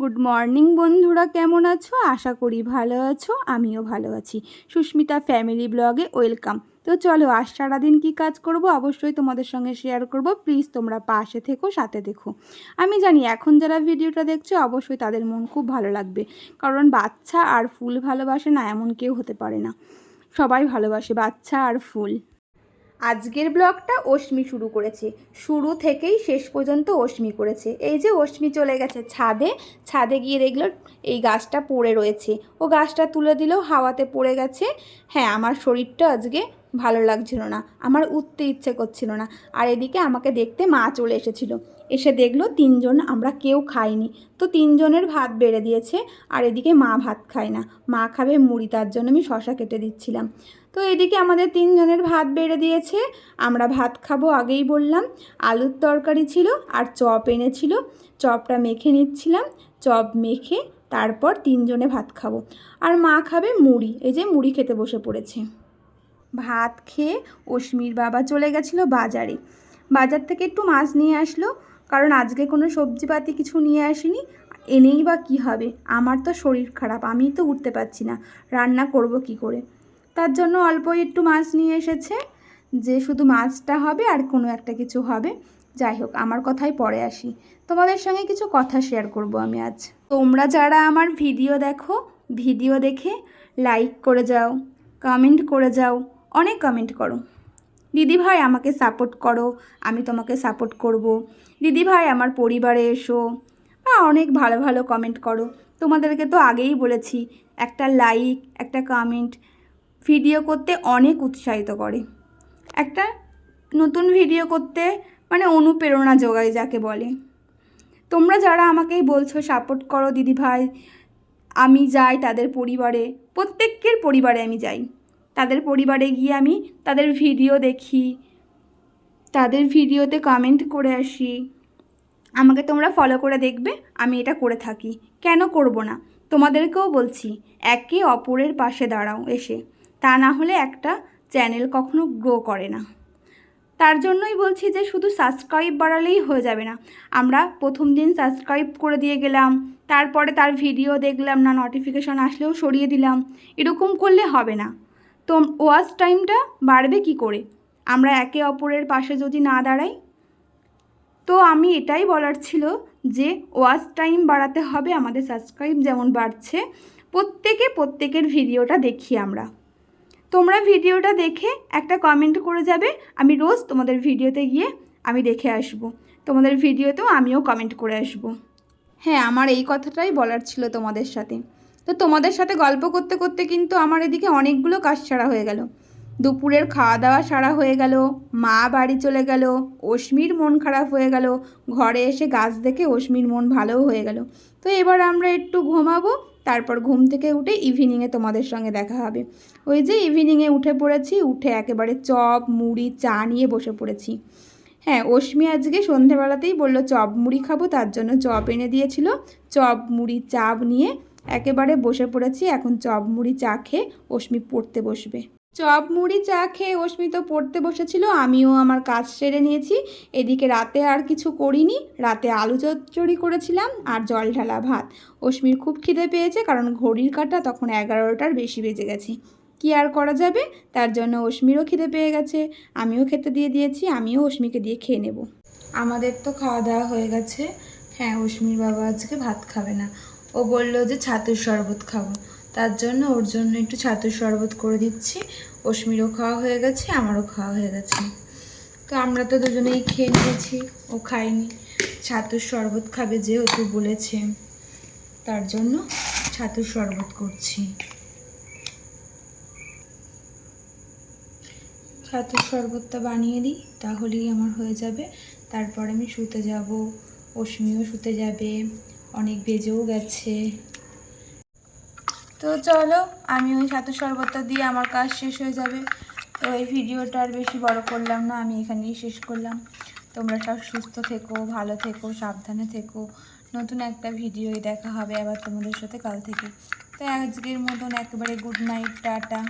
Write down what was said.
Good morning বন্ধুরা। কেমন আছো? আশা করি ভালো আছো। আমিও ভালো আছি। সুস্মিতা ফ্যামিলি ব্লগে ওয়েলকাম। তো চলো, আজ সারাদিন কী কাজ করব? অবশ্যই তোমাদের সঙ্গে শেয়ার করব। প্লিজ, তোমরা পাশে থেকো, সাথে দেখো। আমি জানি, এখন যারা ভিডিওটা দেখছ, অবশ্যই তাদের মন খুব ভালো লাগবে। কারণ বাচ্চা আর ফুল ভালোবাসে না, এমন কেউ হতে পারে না। সবাই ভালোবাসে বাচ্চা আর ফুল। আজকের ব্লগটা অশ্মি শুরু করেছে। শুরু থেকেই শেষ পর্যন্ত অশ্মি করেছে। এই যে অশ্মি চলে গেছে ছাদে ছাদে গিয়ে দেখল এই গাছটা পড়ে রয়েছে। ও গাছটা তুলে দিলেও হাওয়াতে পড়ে গেছে। হ্যাঁ আমার শরীরটা আজকে ভালো লাগছিল না। আমার উঠতে ইচ্ছে করছিল না। আর এদিকে আমাকে দেখতে মা চলে এসেছিল। এসে দেখল তিনজন আমরা কেউ খাইনি। তো তিনজনের ভাত বেড়ে দিয়েছে। আর এদিকে মা ভাত খায় না। মা খাবে মুড়ি, তার জন্য আমি শশা কেটে দিচ্ছিলাম। তো এদিকে আমাদের তিনজনের ভাত বেড়ে দিয়েছে। আমরা ভাত খাব আগেই বললাম। আলুর তরকারি ছিল আর চপ এনেছিল। চপটা মেখে নিচ্ছিলাম। চপ মেখে তারপর তিনজনে ভাত খাব। আর মা খাবে মুড়ি। এই যে মুড়ি খেতে বসে পড়েছে। ভাত খেয়ে অশ্মির বাবা চলে গেছিল বাজারে। বাজার থেকে একটু মাছ নিয়ে আসলো। কারণ আজকে কোনো সবজিপাতি কিছু নিয়ে আসিনি। এনেই বা কী হবে? আমার তো শরীর খারাপ। আমি তো উঠতে পারছি না। রান্না করব কি করে? তার জন্য অল্প একটু মাছ নিয়ে এসেছে যে শুধু মাছটা হবে আর কোনো একটা কিছু হবে। যাই হোক, আমার কথাই পরে আসি। তোমাদের সঙ্গে কিছু কথা শেয়ার করব আমি আজ। তোমরা যারা আমার ভিডিও দেখো ভিডিও দেখে লাইক করে যাও কমেন্ট করে যাও, অনেক কমেন্ট করো। দিদি ভাই, আমাকে সাপোর্ট করো, আমি তোমাকে সাপোর্ট করব। দিদি ভাই, আমার পরিবারে এসো, বা অনেক ভালো ভালো কমেন্ট করো। তোমাদেরকে তো আগেই বলেছি, একটা লাইক একটা কমেন্ট ভিডিও করতে অনেক উৎসাহিত করে। একটা নতুন ভিডিও করতে মানে অনুপ্রেরণা যোগায় যাকে বলে। তোমরা যারা আমাকেই বলছো সাপোর্ট করো দিদি ভাই আমি যাই তাদের পরিবারে, প্রত্যেকের পরিবারে আমি যাই। তাদের পরিবারে গিয়ে আমি তাদের ভিডিও দেখি, তাদের ভিডিওতে কমেন্ট করে আসি। আমাকে তোমরা ফলো করে দেখবে, আমি এটা করে থাকি। কেন করব না? তোমাদেরকেও বলছি, একে অপরের পাশে দাঁড়াও এসে। তা না হলে একটা চ্যানেল কখনো গ্রো করে না। তার জন্যই বলছি যে শুধু সাবস্ক্রাইব বাড়ালেই হয়ে যাবে না। আমরা প্রথম দিন সাবস্ক্রাইব করে দিয়ে গেলাম, তারপরে তার ভিডিও দেখলাম, না নোটিফিকেশন আসলেও সরিয়ে দিলাম। এরকম করলে হবে না। তো ওয়াচ টাইমটা বাড়বে কি করে? আমরা একে অপরের পাশে যদি না দাঁড়াই? তো আমি এটাই বলার ছিল যে ওয়াচ টাইম বাড়াতে হবে, আমাদের সাবস্ক্রাইব যেমন বাড়ছে, প্রত্যেকে প্রত্যেকের ভিডিওটা দেখি আমরা। তোমরা ভিডিওটা দেখে একটা কমেন্ট করে যাবে। আমি রোজ তোমাদের ভিডিওতে গিয়ে আমি দেখে আসব। তোমাদের ভিডিওতেও আমিও কমেন্ট করে আসব। হ্যাঁ আমার এই কথাটাই বলার ছিল তোমাদের সাথে। তো তোমাদের সাথে গল্প করতে করতে কিন্তু আমার এদিকে অনেকগুলো কাজ সারা হয়ে গেল। দুপুরের খাওয়া দাওয়া সারা হয়ে গেল, মা বাড়ি চলে গেল, অশ্মির মন খারাপ হয়ে গেল, ঘরে এসে গাছ দেখে অশ্মির মন ভালোও হয়ে গেল। তো এবার আমরা একটু ঘুমাবো তারপর ঘুম থেকে উঠে ইভিনিংয়ে তোমাদের সঙ্গে দেখা হবে। ওই যে ইভিনিংয়ে উঠে পড়েছি, উঠে একেবারে চপ, মুড়ি, চা নিয়ে বসে পড়েছি। হ্যাঁ অশ্মি আজকে সন্ধেবেলাতেই বলল, চপ, মুড়ি খাব। তার জন্য চপ এনে দিয়েছিল। চপ, মুড়ি চাপ নিয়ে একেবারে বসে পড়েছি। এখন চপ, মুড়ি, চা খেয়ে অশ্মি পড়তে বসবে। চপ মুড়ি চা খেয়ে অশ্মি তো পড়তে বসেছিল, আমিও আমার কাজ সেরে নিয়েছি। এদিকে রাতে আর কিছু করিনি, রাতে আলু চচ্চড়ি করেছিলাম আর জল ঢালা ভাত। অশ্মির খুব খিদে পেয়েছে কারণ ঘড়ির কাটা তখন এগারোটার বেশি বেজে গেছে। কি আর করা যাবে? তার জন্য অশ্মিরও খিদে পেয়ে গেছে, আমিও খেতে দিয়ে দিয়েছি, আমিও অশ্মিকে দিয়ে খেয়ে নেব। আমাদের তো খাওয়া দাওয়া হয়ে গেছে। হ্যাঁ অশ্মির বাবা আজকে ভাত খাবে না। ও বলল যে ছাতুর শরবত খাব। তার জন্য ওর জন্য একটু ছাতুর শরবত করে দিচ্ছি। অশ্মিরও খাওয়া হয়ে গেছে, আমারও খাওয়া হয়ে গেছে। তো আমরা তো দুজনেই খেয়ে নিয়েছি, ও খায়নি। ছাতুর শরবত খাবে যেহেতু বলেছে, তার জন্য ছাতুর শরবত করছি। ছাতুর শরবতটা বানিয়ে দিই, তাহলেই আমার হয়ে যাবে। তারপর আমি শুতে যাব অশ্মিও শুতে যাবে, অনেক বেজেও গেছে। তো চলো, আমি ওই সাথে শরবতটা দিয়ে আমার কাজ শেষ হয়ে যাবে। তো এই ভিডিওটা আর বেশি বড় করলাম না, আমি এখানেই শেষ করলাম। তোমরা সব সুস্থ থেকো, ভালো থেকো, সাবধানে থেকো। নতুন একটা ভিডিওই দেখা হবে আবার তোমাদের সাথে কাল থেকে। তো আজকের মতন একেবারে গুড নাইট টাটা।